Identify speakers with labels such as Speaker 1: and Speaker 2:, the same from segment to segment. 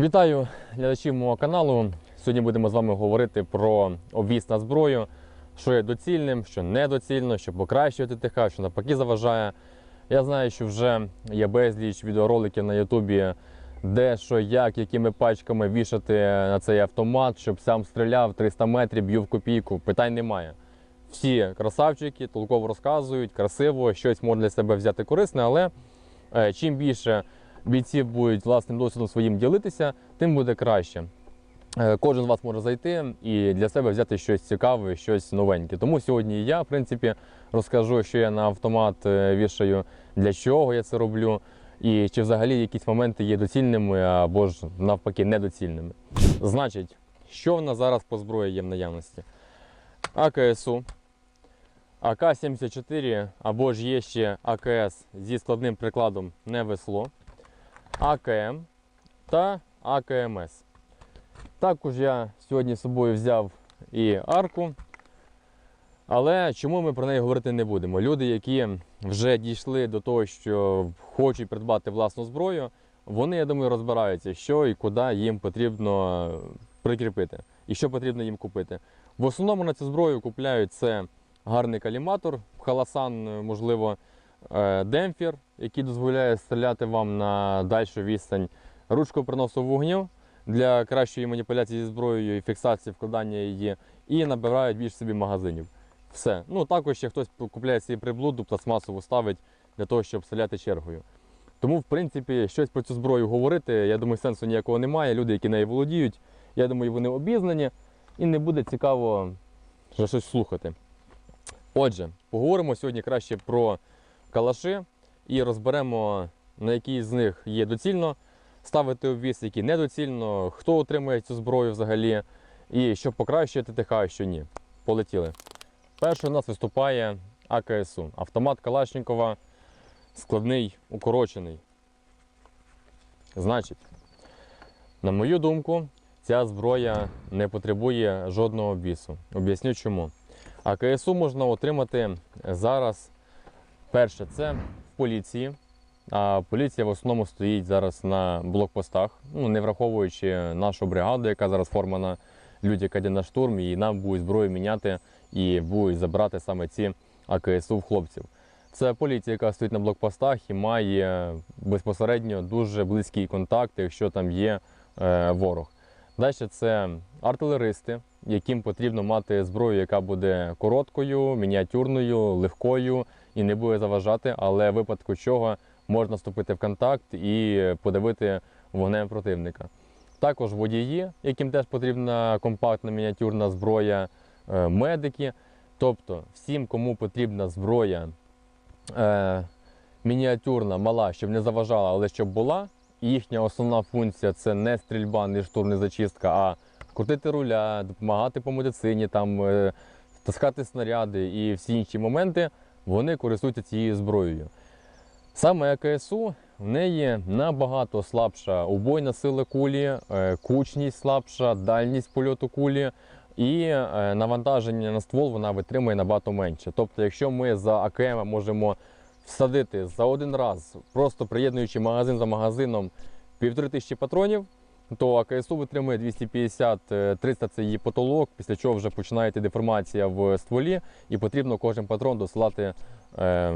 Speaker 1: Вітаю глядачів мого каналу. Сьогодні будемо з вами говорити про обвіз на зброю, що є доцільним, що недоцільно, що покращує ТТХ, що навпаки заважає. Я знаю, що вже є безліч відеороликів на Ютубі, де що, як, якими пачками вішати на цей автомат, щоб сам стріляв 300 метрів, б'ю в копійку. Питань немає. Всі красавчики толково розказують, красиво, щось можна для себе взяти корисне, але е, чим більше бійці будуть власним досвідом своїм ділитися, тим буде краще. Е, Кожен з вас може зайти і для себе взяти щось цікаве, щось новеньке. Тому сьогодні я, в принципі, розкажу, що я на автомат е, вішаю, для чого я це роблю, і чи взагалі якісь моменти є доцільними або ж навпаки недоцільними. Значить, що в нас зараз по зброї є в наявності? АКСУ, АК-74 або ж є ще АКС зі складним прикладом не весло. АКМ та АКМС. Також я сьогодні з собою взяв і арку. Але чому ми про неї говорити не будемо? Люди, які вже дійшли до того, що хочуть придбати власну зброю, вони, я думаю, розбираються, що і куди їм потрібно прикріпити, і що потрібно їм купити. В основному на цю зброю купляють це гарний каліматор, халасан, можливо, е, демпфер, який дозволяє стріляти вам на дальшу відстань, ручку приносу вогню для кращої маніпуляції зі зброєю і фіксації вкладання її, і набирають більш собі магазинів. Все. Ну також ще хтось купляє собі приблуду, пластмасову ставить для того, щоб стріляти чергою. Тому, в принципі, щось про цю зброю говорити, я думаю, сенсу ніякого немає. Люди, які нею володіють, я думаю, вони обізнані і не буде цікаво щось слухати. Отже, поговоримо сьогодні краще про калаши і розберемо, на які з них є доцільно ставити обвіз, які недоцільно, хто отримує цю зброю взагалі, і що покращує ТТХ, що ні. Полетіли. Перший у нас виступає АКСУ. Автомат Калашникова складний, укорочений. Значить, на мою думку, ця зброя не потребує жодного обвісу. Об'ясню чому. АКСУ можна отримати зараз. Перше, це поліції. А поліція в основному стоїть зараз на блокпостах, ну не враховуючи нашу бригаду, яка зараз формана люди, яка на штурм, і нам будуть зброю міняти і будуть забрати саме ці АКСУ в хлопців. Це поліція, яка стоїть на блокпостах і має безпосередньо дуже близький контакт, якщо там є е, ворог. Далі це артилеристи, яким потрібно мати зброю, яка буде короткою, мініатюрною, легкою і не буде заважати, але в випадку чого можна вступити в контакт і подавити вогнем противника. Також водії, яким теж потрібна компактна мініатюрна зброя, е, медики. Тобто всім, кому потрібна зброя е, мініатюрна, мала, щоб не заважала, але щоб була. Їхня основна функція це не стрільба, не штурм, не зачистка, а крутити руля, допомагати по медицині, там, е, таскати снаряди і всі інші моменти, вони користуються цією зброєю. Саме АКСУ в неї набагато слабша убойна сила кулі, е, кучність слабша, дальність польоту кулі і е, навантаження на ствол вона витримує набагато менше. Тобто, якщо ми за АКМ можемо всадити за один раз, просто приєднуючи магазин за магазином півтори тисячі патронів, то АКСУ витримує 250-300 це її потолок, після чого вже починається деформація в стволі, і потрібно кожен патрон досилати е,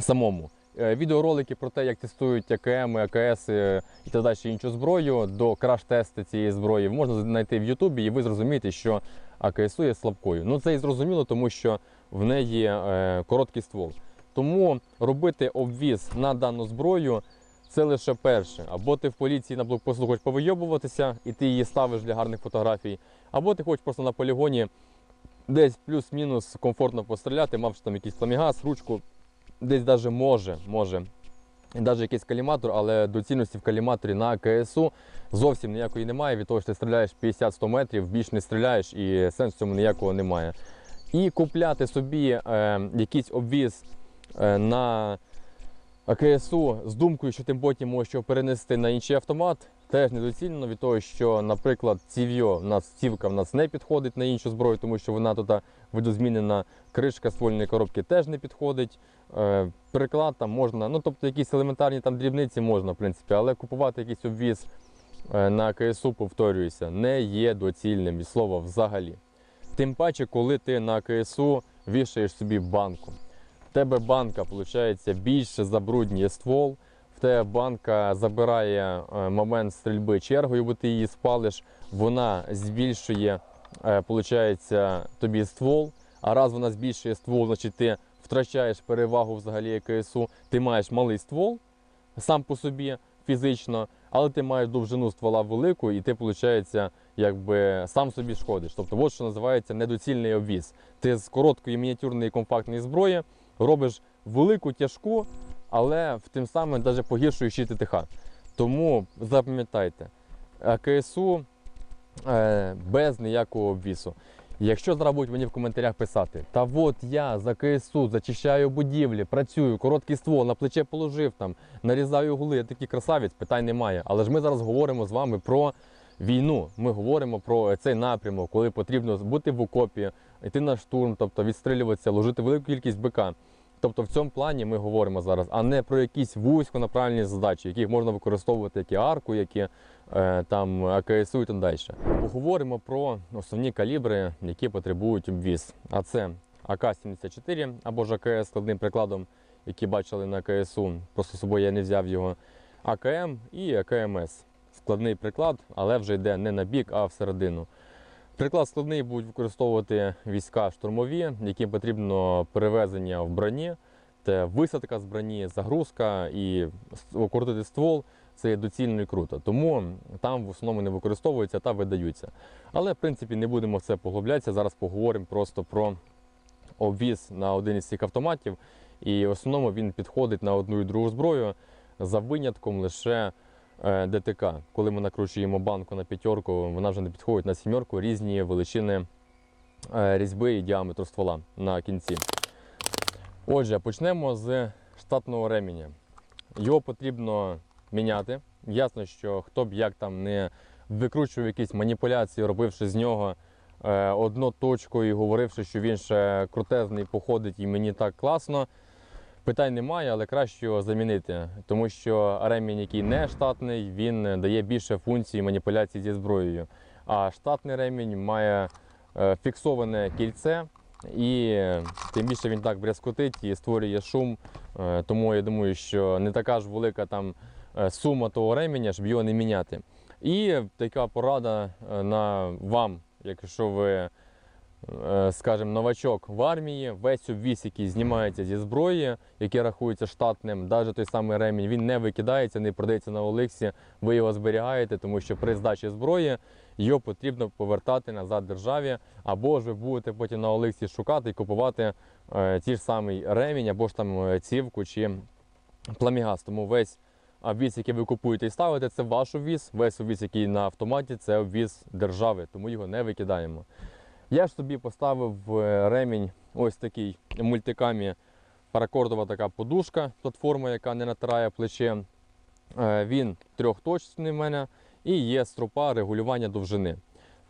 Speaker 1: самому. Е, Відеоролики про те, як тестують АКМ, АКС е, і так далі іншу зброю до краш-тесту цієї зброї можна знайти в Ютубі, і ви зрозумієте, що АКСУ є слабкою. Ну це і зрозуміло, тому що в неї е, короткий ствол. Тому робити обвіз на дану зброю це лише перше. Або ти в поліції на блокпосту хочеш повийобуватися, і ти її ставиш для гарних фотографій, або ти хочеш просто на полігоні десь плюс-мінус комфортно постріляти, мавши там якийсь фламігаз, ручку, десь навіть може, може. Навіть якийсь каліматор, але доцільності в каліматорі на КСУ зовсім ніякої немає. Від того, що ти стріляєш 50-100 метрів, більш не стріляєш і сенсу в цьому ніякого немає. І купляти собі е, якийсь обвіз е, на АКСУ з думкою, що ти потім можеш його перенести на інший автомат, теж недоцільно від того, що, наприклад, ців'йо в нас цівка в нас не підходить на іншу зброю, тому що вона тут видозмінена, кришка ствольної коробки теж не підходить. Е, Приклад там можна, ну тобто якісь елементарні там дрібниці можна, в принципі, але купувати якийсь обвіз е, на КСУ, повторююся, не є доцільним від слова взагалі. Тим паче, коли ти на КСУ вішаєш собі банку. В тебе банка, виходить, більше забруднює ствол, в тебе банка забирає е, момент стрільби чергою, бо ти її спалиш, вона збільшує, е, виходить, тобі ствол. А раз вона збільшує ствол, значить ти втрачаєш перевагу взагалі КСУ. Ти маєш малий ствол сам по собі фізично, але ти маєш довжину ствола велику, і ти, виходить, якби сам собі шкодиш. Тобто, от що називається недоцільний обвіз. Ти з короткої мініатюрної компактної зброї робиш велику, тяжку, але в тим самим навіть погіршуючи ТТХ. Тому запам'ятайте, АКСУ е, без ніякого обвісу. Якщо зараз будуть мені в коментарях писати, та от я за КСУ зачищаю будівлі, працюю, короткий ствол, на плече положив там, нарізаю угли, я такий красавець, питань немає. Але ж ми зараз говоримо з вами про війну. Ми говоримо про цей напрямок, коли потрібно бути в окопі, йти на штурм, тобто відстрілюватися, ложити велику кількість БК. Тобто в цьому плані ми говоримо зараз, а не про якісь вузьконаправлені задачі, яких можна використовувати як і арку, як і е, там АКСУ і так далі. Поговоримо про основні калібри, які потребують обвіз. А це АК-74 або ж АКС складним прикладом, які бачили на КСУ. Просто з собою я не взяв його. АКМ і АКМС. Складний приклад, але вже йде не на бік, а всередину. Приклад складний будуть використовувати війська штурмові, яким потрібно перевезення в броні, це висадка з броні, загрузка і окрутити ствол. Це доцільно і круто. Тому там в основному не використовуються та видаються. Але в принципі не будемо в це поглублятися. Зараз поговоримо просто про обвіз на один із цих автоматів. І в основному він підходить на одну і другу зброю за винятком лише ДТК. Коли ми накручуємо банку на п'ятерку, вона вже не підходить на сімерку, різні величини е, різьби і діаметру ствола на кінці. Отже, почнемо з штатного ременя. Його потрібно міняти. Ясно, що хто б як там не викручував якісь маніпуляції, робивши з нього е, одну точку і говоривши, що він ще крутезний походить і мені так класно. Питань немає, але краще його замінити, тому що ремінь, який не штатний, він дає більше функцій маніпуляцій зі зброєю. А штатний ремінь має е, фіксоване кільце, і тим більше він так брязкотить і створює шум. Е, Тому я думаю, що не така ж велика там е, сума того ременя, щоб його не міняти. І така порада е, на вам, якщо ви е, скажімо, новачок в армії, весь обвіз, який знімається зі зброї, який рахується штатним, навіть той самий ремінь, він не викидається, не продається на Олексі, ви його зберігаєте, тому що при здачі зброї його потрібно повертати назад державі, або ж ви будете потім на Олексі шукати і купувати е, ті ж самий ремінь, або ж там е, цівку чи пламігаз. Тому весь обвіз, який ви купуєте і ставите, це ваш обвіз, весь обвіз, який на автоматі, це обвіз держави, тому його не викидаємо. Я ж собі поставив е, ремінь ось такий мультикамі паракордова така подушка, платформа, яка не натирає плече. Е, Він трьохточний в мене і є стропа регулювання довжини.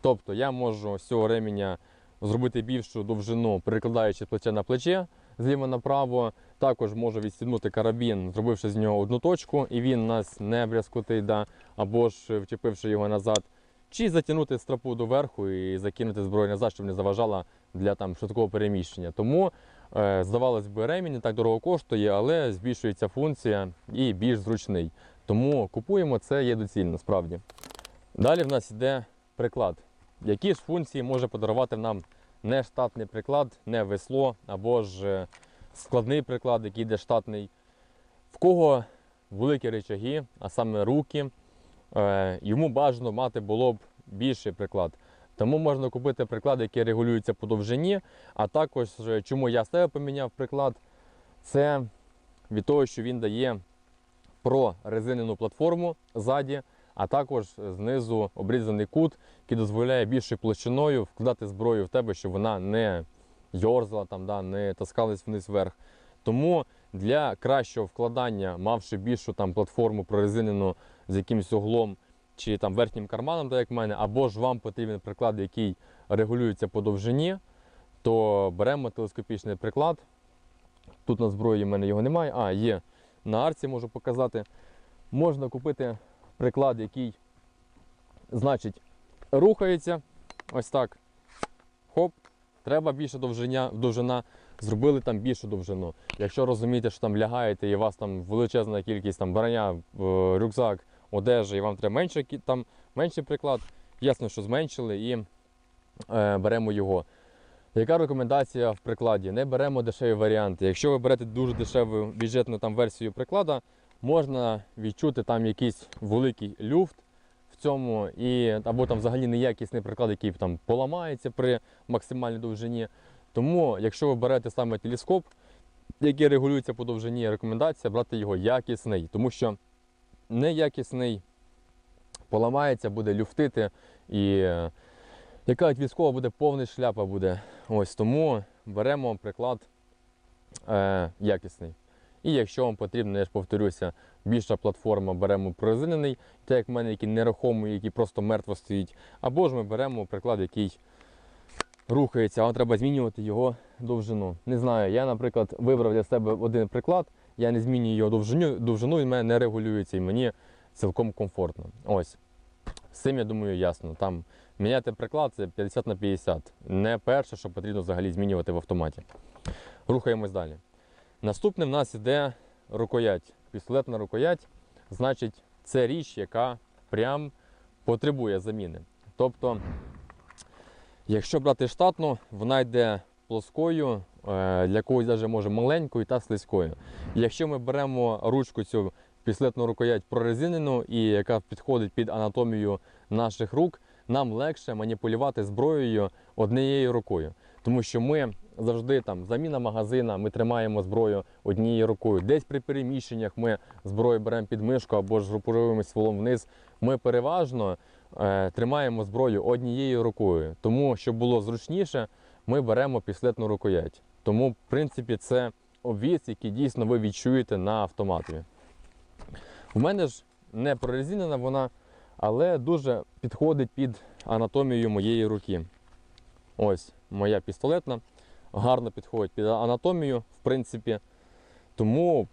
Speaker 1: Тобто я можу з цього ременя зробити більшу довжину, перекладаючи плече на плече зліва направо. Також можу відстібнути карабін, зробивши з нього одну точку, і він нас не брязкотить, да, або ж вчепивши його назад. Чи затягнути стропу доверху і закинути зброю назад, щоб не заважала для там швидкого переміщення. Тому, е, здавалось би, ремінь не так дорого коштує, але збільшується функція і більш зручний. Тому купуємо це є доцільно, справді. Далі в нас йде приклад. Які ж функції може подарувати нам не штатний приклад, не весло або ж е, складний приклад, який йде штатний. В кого великі речаги, а саме руки, йому бажано мати було б більший приклад. Тому можна купити приклад, який регулюється по довжині. А також, е, чому я себе поміняв приклад, це від того, що він дає прорезинену платформу ззаді, а також знизу обрізаний кут, який дозволяє більшою площиною вкладати зброю в тебе, щоб вона не йорзала, там, да, не таскалась вниз вверх. Тому для кращого вкладання, мавши більшу там платформу прорезинену з якимось углом чи там верхнім карманом, так як в мене, або ж вам потрібен приклад, який регулюється по довжині, то беремо телескопічний приклад. Тут на зброї в мене його немає. А, є на арці, можу показати. Можна купити приклад, який Значить, рухається ось так. Хоп, треба більше довжиня, довжина, зробили там більшу довжину. Якщо розумієте, що там лягаєте і у вас там величезна кількість там барання, е, рюкзак, одежа, і вам треба менше, там, менший приклад, ясно, що зменшили і е, беремо його. Яка рекомендація в прикладі? Не беремо дешеві варіанти. Якщо ви берете дуже дешеву бюджетну там версію приклада, можна відчути там якийсь великий люфт в цьому, і, або там взагалі неякісний приклад, який там поламається при максимальній довжині. Тому, якщо ви берете саме телескоп, який регулюється по довжині, рекомендація брати його якісний, тому що неякісний поламається, буде люфтити і яка від військова буде повний шляпа буде. Ось тому беремо приклад е, якісний. І якщо вам потрібно, я ж повторюся, більша платформа, беремо прорезинений, так як в мене, який нерухомий, який просто мертво стоїть. Або ж ми беремо приклад, який рухається, а треба змінювати його довжину. Не знаю, я, наприклад, вибрав для себе один приклад, я не змінюю його довжину, довжину він мене не регулюється і мені цілком комфортно. Ось. З цим, я думаю, ясно. Там міняти приклад це 50 на 50. Не перше, що потрібно взагалі змінювати в автоматі. Рухаємось далі. Наступне в нас іде рукоять. Пістолетна рукоять, значить, це річ, яка прям потребує заміни. Тобто, якщо брати штатну, вона йде плоскою, для когось навіть може маленькою та слизькою. Якщо ми беремо ручку цю пістолетну рукоять прорезинену і яка підходить під анатомію наших рук, нам легше маніпулювати зброєю однією рукою. Тому що ми завжди там заміна магазина, ми тримаємо зброю однією рукою. Десь при переміщеннях ми зброю беремо під мишку або ж групуємо стволом вниз. Ми переважно е, тримаємо зброю однією рукою. Тому, щоб було зручніше, ми беремо пістолетну рукоять. Тому, в принципі, це обвіс, який дійсно ви відчуєте на автоматові. У мене ж не прорезинена вона, але дуже підходить під анатомію моєї руки. Ось моя пістолетна. Гарно підходить під анатомію, в принципі. Тому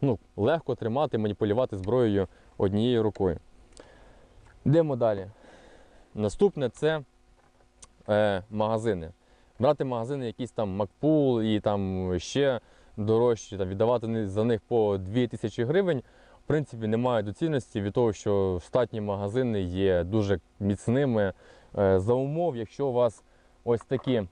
Speaker 1: ну, легко тримати, маніпулювати зброєю однією рукою. Йдемо далі. Наступне це е, магазини. Брати магазини, якісь там Макпул і там ще дорожчі, там, віддавати за них по 2000 гривень. В принципі, немає доцільності від того, що штатні магазини є дуже міцними. Е, За умов, якщо у вас ось такі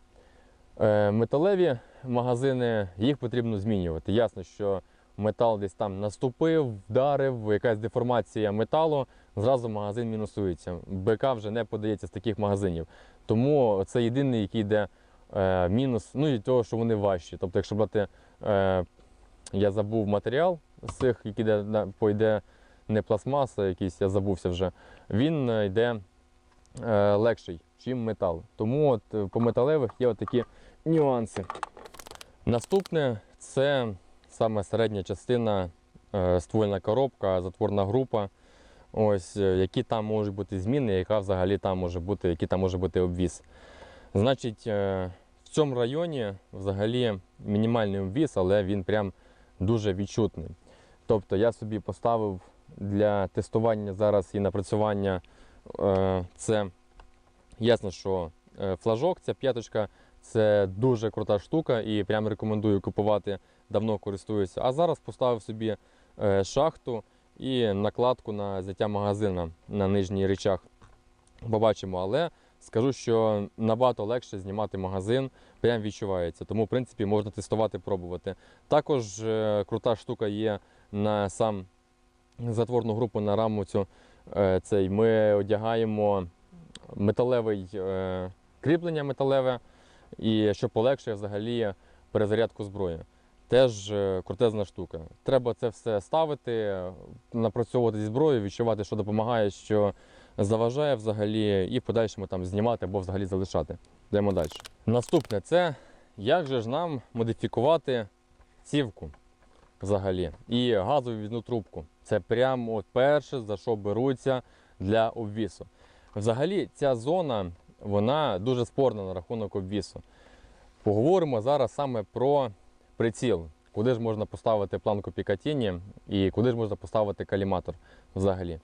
Speaker 1: е, металеві магазини, їх потрібно змінювати. Ясно, що метал десь там наступив, вдарив, якась деформація металу, зразу магазин мінусується. БК вже не подається з таких магазинів. Тому це єдиний, який йде е, мінус, ну і того, що вони важчі. Тобто, якщо брати, е, я забув матеріал з цих, який на- пойде не пластмаса, якийсь, я забувся вже, він е, йде е, легший, чим метал. Тому от е, по металевих є такі нюанси. Наступне це саме середня частина, е, ствольна коробка, затворна група. Ось, е, які там можуть бути зміни, яка взагалі там може бути, який там може бути обвіз. Значить, е, в цьому районі взагалі мінімальний обвіз, але він прям дуже відчутний. Тобто я собі поставив для тестування зараз і напрацювання е, це ясно, що е, флажок, ця п'яточка, це дуже крута штука і прям рекомендую купувати, давно користуюся. А зараз поставив собі шахту і накладку на взяття магазина на нижній речах. Побачимо, але скажу, що набагато легше знімати магазин, прям відчувається. Тому, в принципі, можна тестувати, пробувати. Також е, крута штука є на сам затворну групу на раму цю. е, цей. Ми одягаємо металевий е, кріплення металеве, і що полегшує взагалі перезарядку зброї. Теж крутезна штука. Треба це все ставити, напрацьовувати зі зброєю, відчувати, що допомагає, що заважає взагалі, і подальшому там знімати або взагалі залишати. Йдемо далі. Наступне це як же ж нам модифікувати цівку взагалі і газову відну трубку. Це прямо от перше, за що беруться для обвісу. Взагалі, ця зона вона дуже спорна на рахунок обвісу. Поговоримо зараз саме про приціл, куди ж можна поставити планку Пікатіні і куди ж можна поставити каліматор взагалі.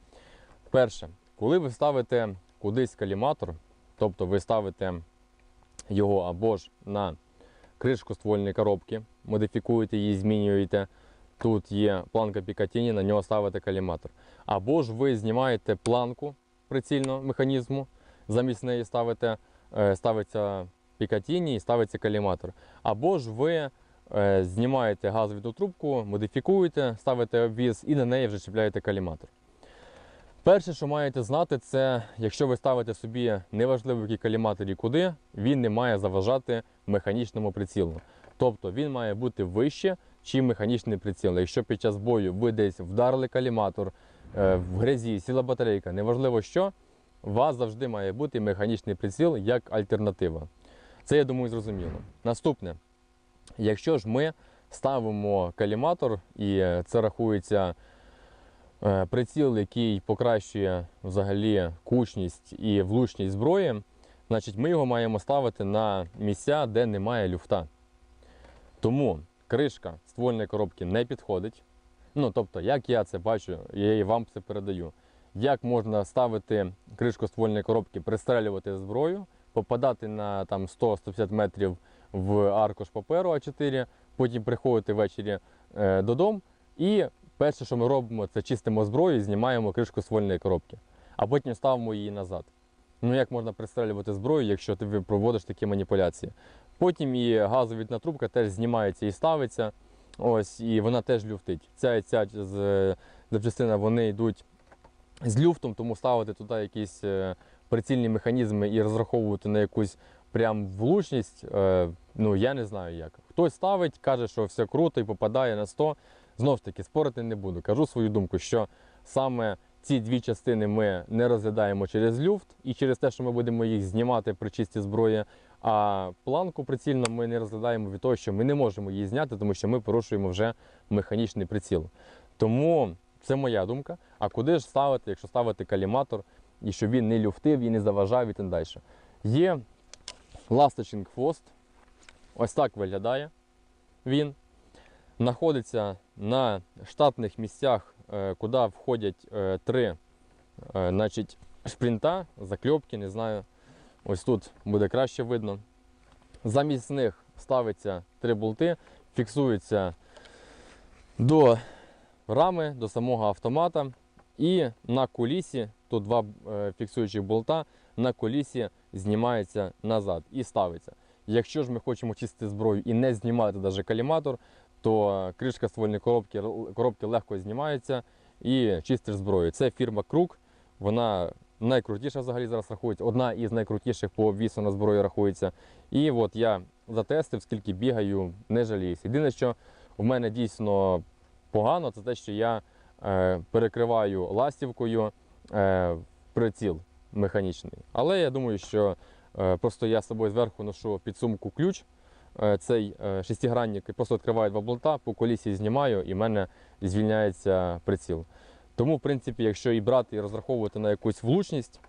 Speaker 1: Перше, коли ви ставите кудись каліматор, тобто ви ставите його або ж на кришку ствольної коробки, модифікуєте її, змінюєте. Тут є планка Пікатіні, на нього ставите каліматор. Або ж ви знімаєте планку прицільного механізму, замість неї ставите, е, ставиться Пікатіні і ставиться каліматор. Або ж ви е, знімаєте газову трубку, модифікуєте, ставите обвіз і на неї вже чіпляєте каліматор. Перше, що маєте знати, це якщо ви ставите собі неважливо який каліматор і куди, він не має заважати механічному прицілу. Тобто він має бути вище, чим механічний приціл. Якщо під час бою ви десь вдарили каліматор, е, в грязі сіла батарейка, неважливо що, у вас завжди має бути механічний приціл як альтернатива. Це, я думаю, зрозуміло. Наступне, якщо ж ми ставимо каліматор, і це рахується приціл, який покращує взагалі кучність і влучність зброї, значить ми його маємо ставити на місця, де немає люфта. Тому кришка ствольної коробки не підходить. Ну, тобто, як я це бачу, я і вам це передаю. Як можна ставити кришку ствольної коробки, пристрелювати зброю, попадати на там 100-150 метрів в аркуш паперу А4, потім приходити ввечері е, додому. І перше, що ми робимо, це чистимо зброю і знімаємо кришку ствольної коробки, а потім ставимо її назад. Ну як можна пристрелювати зброю, якщо ти проводиш такі маніпуляції? Потім і газовідна трубка теж знімається і ставиться. Ось, і вона теж люфтить. Ця і ця запчастина вони йдуть з люфтом, тому ставити туди якісь е, прицільні механізми і розраховувати на якусь прям влучність, е, ну я не знаю як. Хтось ставить, каже, що все круто і попадає на 100. Знов ж таки, спорити не буду. Кажу свою думку, що саме ці дві частини ми не розглядаємо через люфт і через те, що ми будемо їх знімати при чисті зброї. А планку прицільно ми не розглядаємо від того, що ми не можемо її зняти, тому що ми порушуємо вже механічний приціл. Тому це моя думка. А куди ж ставити, якщо ставити каліматор, і щоб він не люфтив і не заважав і так далі. Є ласточкин хвост. Ось так виглядає він. Знаходиться на штатних місцях, е, куди входять е, три е, значить, шпринта, закльопки, не знаю. Ось тут буде краще видно. Замість них ставиться три болти, фіксується до рами, до самого автомата. І на колісі, тут два е, фіксуючих болта, на колісі знімається назад і ставиться. Якщо ж ми хочемо чистити зброю і не знімати навіть каліматор, то кришка ствольної коробки, коробки легко знімається і чистиш зброю. Це фірма Круг, вона найкрутіша взагалі зараз рахується. Одна із найкрутіших по обвісу на зброю рахується. І от я затестив, скільки бігаю, не жаліюсь. Єдине, що в мене дійсно погано, це те, що я е, перекриваю ластівкою е, приціл механічний. Але я думаю, що е, просто я з собою зверху ношу під сумку ключ. Е, Цей е, шестигранник і просто відкриваю два болта, по колісі знімаю і в мене звільняється приціл. Тому, в принципі, якщо і брати і розраховувати на якусь влучність,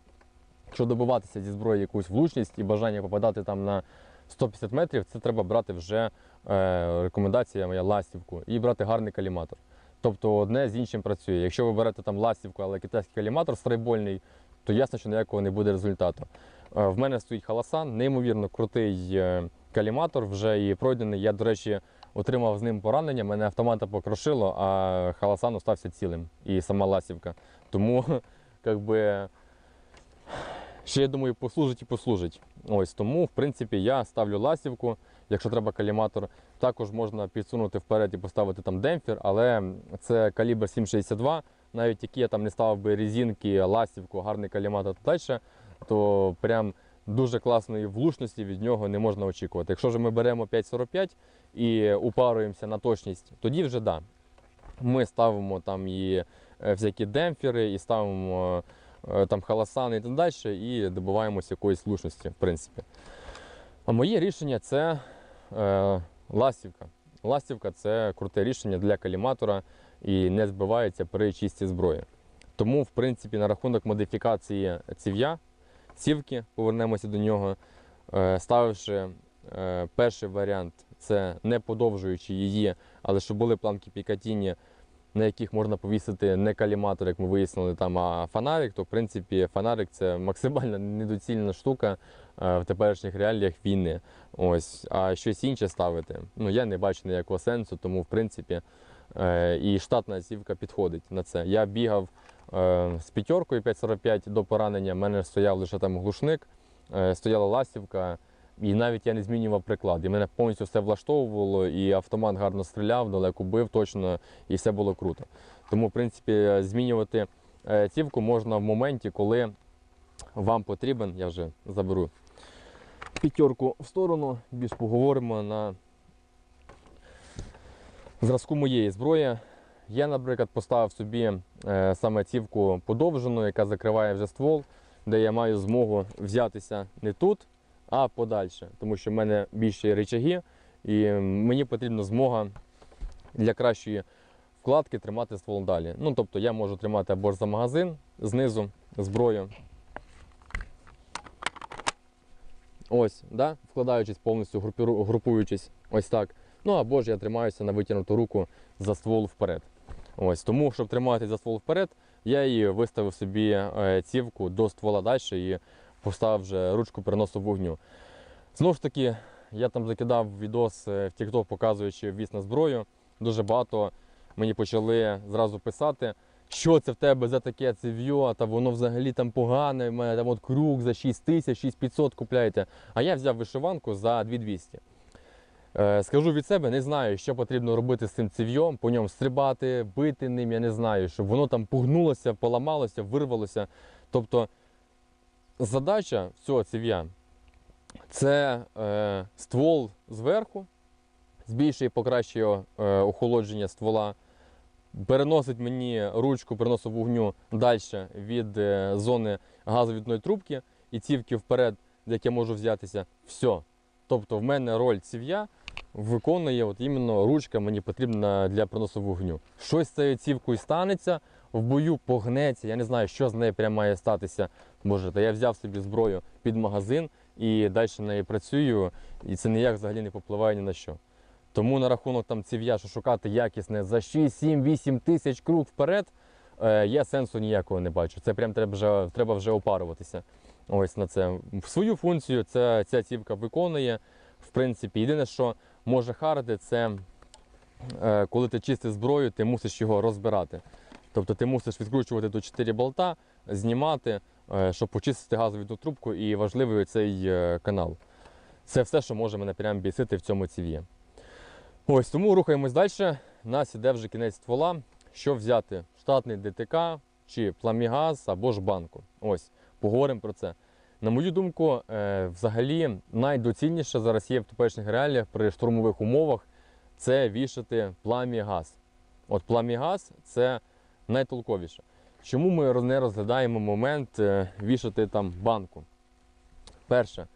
Speaker 1: якщо добиватися зі зброї якусь влучність і бажання попадати там на 150 метрів, це треба брати вже е, рекомендація моя ластівку і брати гарний каліматор. Тобто одне з іншим працює. Якщо ви берете там ластівку, але китайський каліматор страйбольний, то ясно, що ніякого не буде результату. Е, В мене стоїть халасан, неймовірно крутий е, каліматор, вже і пройдений. Я, до речі, отримав з ним поранення, мене автомата покрошило, а халасан остався цілим і сама ластівка. Тому, як би, ще я думаю, послужить і послужить. Ось тому, в принципі, я ставлю ластівку, якщо треба каліматор. Також можна підсунути вперед і поставити там демпфер, але це калібр 7,62. Навіть які я там не ставив би резинки, ластівку, гарний каліматор та далі, то прям дуже класної влучності від нього не можна очікувати. Якщо ж ми беремо 5,45 і упаруємося на точність, тоді вже да. Ми ставимо там і е, всякі демпфери, і ставимо е, там халасани і так далі, і добиваємося якоїсь влучності, в принципі. А моє рішення це е, ластівка. Ластівка це круте рішення для каліматора і не збивається при чисті зброї. Тому, в принципі, на рахунок модифікації ців'я, цівки, повернемося до нього, е, ставивши е, перший варіант, це не подовжуючи її, але щоб були планки Пікатіні, на яких можна повісити не каліматор, як ми вияснили, там, а фонарик, то в принципі фонарик це максимально недоцільна штука е, в теперішніх реаліях війни. Ось, а щось інше ставити. Ну я не бачу ніякого сенсу, тому в принципі і штатна сівка підходить на це. Я бігав з п'ятеркою 5.45 до поранення. в мене стояв лише там глушник, е, стояла ластівка. І навіть я не змінював приклад. І мене повністю все влаштовувало, і автомат гарно стріляв, далеко бив точно, і все було круто. Тому, в принципі, змінювати е, цівку можна в моменті, коли вам потрібен. Я вже заберу п'ятерку в сторону, більш поговоримо на зразку моєї зброї. Я, наприклад, поставив собі е, саме цівку подовжену, яка закриває вже ствол, де я маю змогу взятися не тут, а подальше, тому що в мене більші речаги, і мені потрібна змога для кращої вкладки тримати ствол далі. Ну, тобто я можу тримати або ж за магазин знизу зброю. Ось, да? вкладаючись повністю, групуючись ось так. Ну або ж я тримаюся на витягнуту руку за ствол вперед. Ось, тому, щоб тримати за ствол вперед, я її виставив собі е, цівку до ствола далі і поставив вже ручку переносу вогню. Знову ж таки, я там закидав відос е, в TikTok, показуючи ввіз на зброю. Дуже багато мені почали зразу писати, що це в тебе за таке цев'йо, та воно взагалі там погане, в мене там от круг за 6 тисяч, 6500 купляєте. А я взяв вишиванку за 2200. Е, Скажу від себе, не знаю, що потрібно робити з цим цев'йом, по ньому стрибати, бити ним, я не знаю, щоб воно там пугнулося, поламалося, вирвалося. Тобто задача цього цев'я це е, ствол зверху, збільшує, покращує е, охолодження ствола, переносить мені ручку переносу вогню далі від е, зони газовідної трубки і цівки вперед, де я можу взятися. Все. Тобто в мене роль ців'я виконує от іменно ручка мені потрібна для приносу вогню. Щось з цією цівкою станеться, в бою погнеться. Я не знаю, що з нею прямо має статися. Боже, та я взяв собі зброю під магазин і далі неї працюю, і це ніяк взагалі не попливає ні на що. Тому на рахунок там ців'я, що шукати якісне за 6, 7, 8 тисяч круг вперед, е, я сенсу ніякого не бачу. Це прям треба вже, треба вже опаруватися. Ось на це. Свою функцію ця, ця цівка виконує. В принципі, єдине, що може харити, це е, коли ти чистиш зброю, ти мусиш його розбирати. Тобто ти мусиш відкручувати до 4 болта, знімати, е, щоб почистити газову трубку і важливий цей е, канал. Це все, що може мене прям бісити в цьому ців'ї. Ось тому рухаємось далі. Нас іде вже кінець ствола. Що взяти? Штатний ДТК чи пламігаз або ж банку. Ось, поговоримо про це. На мою думку, е, взагалі найдоцільніше зараз є в теперішніх реаліях при штурмових умовах це вішати пламігаз. От пламігаз це найтолковіше. Чому ми не розглядаємо момент е, вішати там банку? Перше,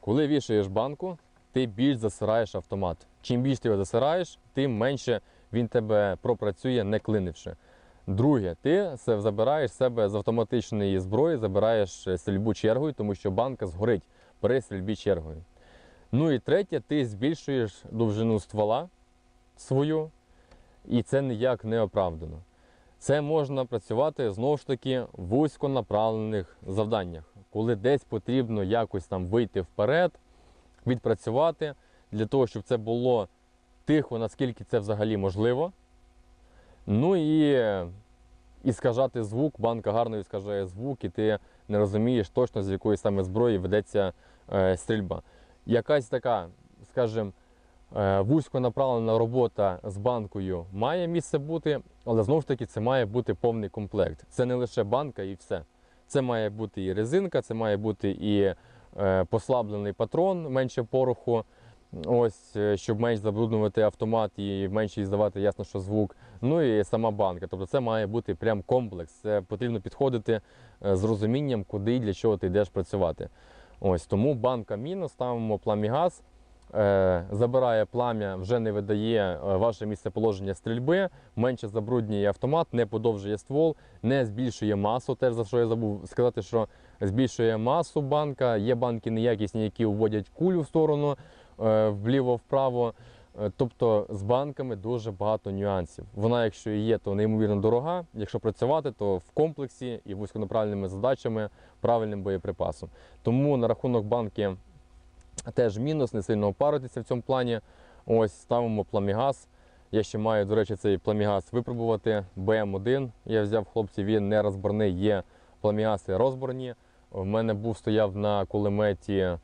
Speaker 1: коли вішаєш банку, ти більш засираєш автомат. Чим більше ти його засираєш, тим менше він тебе пропрацює, не клинивши. Друге, ти забираєш себе з автоматичної зброї, забираєш е, стрільбу чергою, тому що банка згорить при стрільбі чергою. Ну і третє, ти збільшуєш довжину ствола свою, і це ніяк не оправдано. Це можна працювати знову ж таки в вузьконаправлених завданнях, коли десь потрібно якось там вийти вперед, відпрацювати для того, щоб це було тихо, наскільки це взагалі можливо. Ну і іскажати звук, банка гарно іскажає звук, і ти не розумієш точно, з якої саме зброї ведеться е, стрільба. Якась така, скажімо, е, вузьконаправлена робота з банкою має місце бути, але знову ж таки це має бути повний комплект. Це не лише банка і все. Це має бути і резинка, це має бути і е, послаблений патрон, менше пороху. Ось, е, щоб менш забруднювати автомат і менше іздавати ясно, що звук. Ну і сама банка. Тобто це має бути прям комплекс. Це потрібно підходити е, з розумінням, куди і для чого ти йдеш працювати. Ось тому банка мінус, ставимо пламігаз, забирає плам'я, вже не видає е, ваше місцеположення стрільби, менше забруднює автомат, не подовжує ствол, не збільшує масу. Теж за що я забув сказати, що збільшує масу банка. Є банки неякісні, які вводять кулю в сторону е, вліво-вправо. Е, Тобто з банками дуже багато нюансів. Вона, якщо є, то неймовірно дорога. Якщо працювати, то в комплексі і вузьконаправленими задачами, правильним боєприпасом. Тому на рахунок банки теж мінус, не сильно опаритися в цьому плані. Ось ставимо пламігаз. Я ще маю, до речі, цей пламігаз випробувати. БМ1 я взяв хлопці, він не розборний, є пламігази розборні. У мене був стояв на кулеметі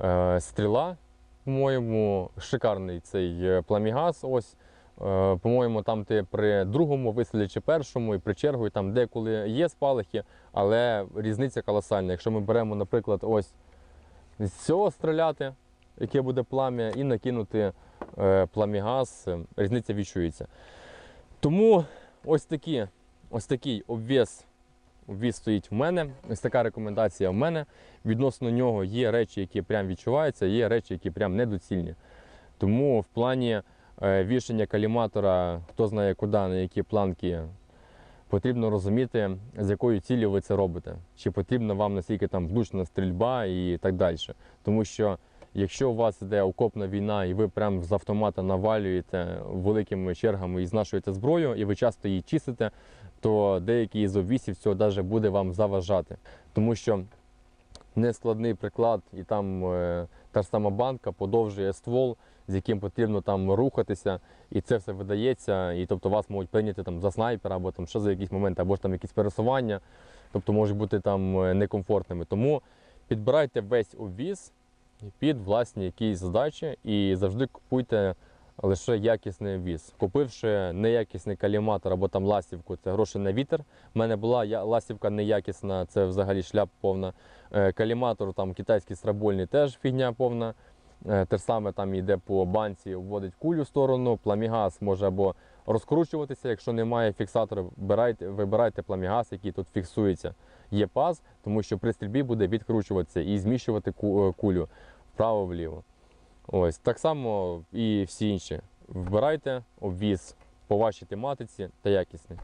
Speaker 1: е, стріла, по-моєму, шикарний цей е, пламігаз. Ось. Е, По-моєму, там ти при другому вистрілі чи першому і при чергу, і там деколи є спалахи, але різниця колосальна. Якщо ми беремо, наприклад, ось з цього стріляти, яке буде плам'я, і накинути е, пламігаз, е, різниця відчується. Тому ось такі, ось такий обвес, обвес стоїть в мене, ось така рекомендація в мене. Відносно нього є речі, які прям відчуваються, є речі, які прям недоцільні. Тому в плані е, вішання каліматора, хто знає куди, на які планки, потрібно розуміти, з якою ціллю ви це робите. Чи потрібна вам настільки там влучна стрільба і так далі. Тому що якщо у вас йде окопна війна, і ви прям з автомата навалюєте великими чергами і знашуєте зброю, і ви часто її чистите, то деякий із обвісів цього навіть буде вам заважати. Тому що нескладний приклад, і там е, та ж сама банка подовжує ствол, з яким потрібно там рухатися, і це все видається. І тобто вас можуть прийняти там за снайпера, або там ще за якісь моменти, або ж там якісь пересування, тобто можуть бути там е, некомфортними. Тому підбирайте весь обвіз під власні якісь задачі і завжди купуйте лише якісний обвіз. Купивши неякісний каліматор або там ластівку, це гроші на вітер. У мене була ластівка неякісна, це взагалі шляп повна. Е, Каліматор там китайський страбольний теж фігня повна. Е, те ж саме там йде по банці, вводить кулю в сторону, пламігаз може або розкручуватися. Якщо немає фіксатора, вибирайте, вибирайте пламігаз, який тут фіксується. Є паз, тому що при стрільбі буде відкручуватися і зміщувати е, кулю вправо-вліво. Ось Так само і всі інші. Вбирайте обвіз по вашій тематиці та якісний.